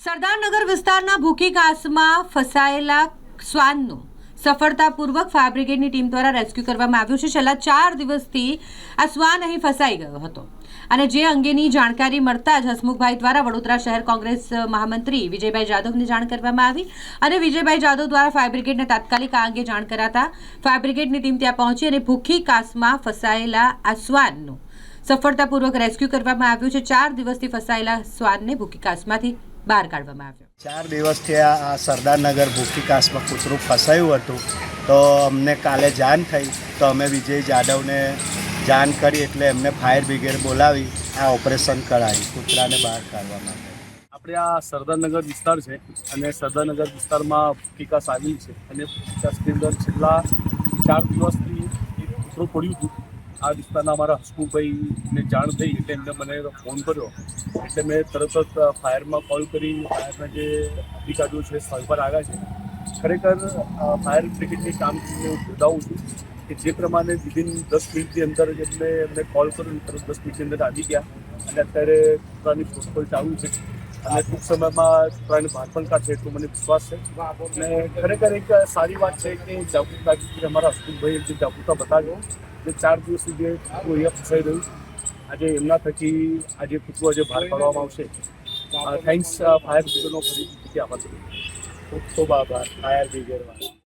સરદારનગર વિસ્તારના ભૂખી ઘાસમાં ફસાયેલા શ્વાનનું સફળતાપૂર્વક ફાયર ટીમ દ્વારા રેસ્ક્યુ કરવામાં આવ્યું છે. છેલ્લા ચાર દિવસથી આ શ્વાન અહીં ફસાઈ ગયો હતો. અને જે અંગેની જાણકારી મળતા જ હસમુખભાઈ દ્વારા વડોદરા શહેર કોંગ્રેસ મહામંત્રી વિજયભાઈ જાદવને જાણ કરવામાં આવી અને વિજયભાઈ જાદવ દ્વારા ફાયર બ્રિગેડને તાત્કાલિક આ અંગે જાણ કરાતા ફાયર બ્રિગેડની ટીમ ત્યાં પહોંચી અને ભૂખી કાસમાં ફસાયેલા આ શ્વાનનું સફળતાપૂર્વક રેસ્ક્યુ કરવામાં આવ્યું છે. ચાર દિવસથી ફસાયેલા શ્વાનને ભૂખી કાસમાંથી બહાર કાઢવામાં આવ્યો. ચાર દિવસથી આ સરદારનગર ભૂખિકાસમાં કૂતરું ફસાયું હતું. તો અમને કાલે જાણ થઈ. તો અમે વિજય જાદવને જાણ કરી એટલે એમને ફાયર બ્રિગેડ બોલાવી આ ઓપરેશન કરાવી કૂતરાને બહાર કાઢવા માટે. આપણે આ સરદારનગર વિસ્તાર છે અને સરદારનગર વિસ્તારમાં વિકાસ આવી છે અને વિકાસની અંદર છેલ્લા ચાર દિવસથી કૂતરું કૂતરો પડ્યું હતું. આ વિસ્તારના અમારા હસમુખભાઈને જાણ થઈ એટલે એમને મને ફોન કર્યો. એટલે મેં તરત જ ફાયરમાં કોલ કરી, ફાયરના જે અધિકારીઓ છે સ્થળ પર આવ્યા છે. ખરેખર ફાયર બ્રિગેડની કામગીરીને હું બતાવું છું કે જે પ્રમાણે વિધિન દસ મિનિટની અંદર જ એમને એમને કોલ કર્યો ને તરત દસ મિનિટની અંદર આવી ગયા. અને અત્યારે કૂતરાની શોધખોળ ચાલુ છે. અને ટૂંક સમયમાં કૂતરાને બહાર પણ કાઢશે એટલો મને વિશ્વાસ છે. અને ખરેખર એક સારી વાત છે કે જાગૃતતા અમારા હસમુખભાઈએ જે જાગૃતતા બતાવ્યો જે ચાર દિવસ સુધી અહીંયા ફસાઈ રહ્યું. આજે એમના થકી આજે કૂતરું આજે બહાર કાઢવામાં આવશે. થેન્ક્સ ફાયર બ્રિગેડનો ફરીથી આભાર ખૂબ ખૂબ આભાર ફાયર બ્રિગેડમાં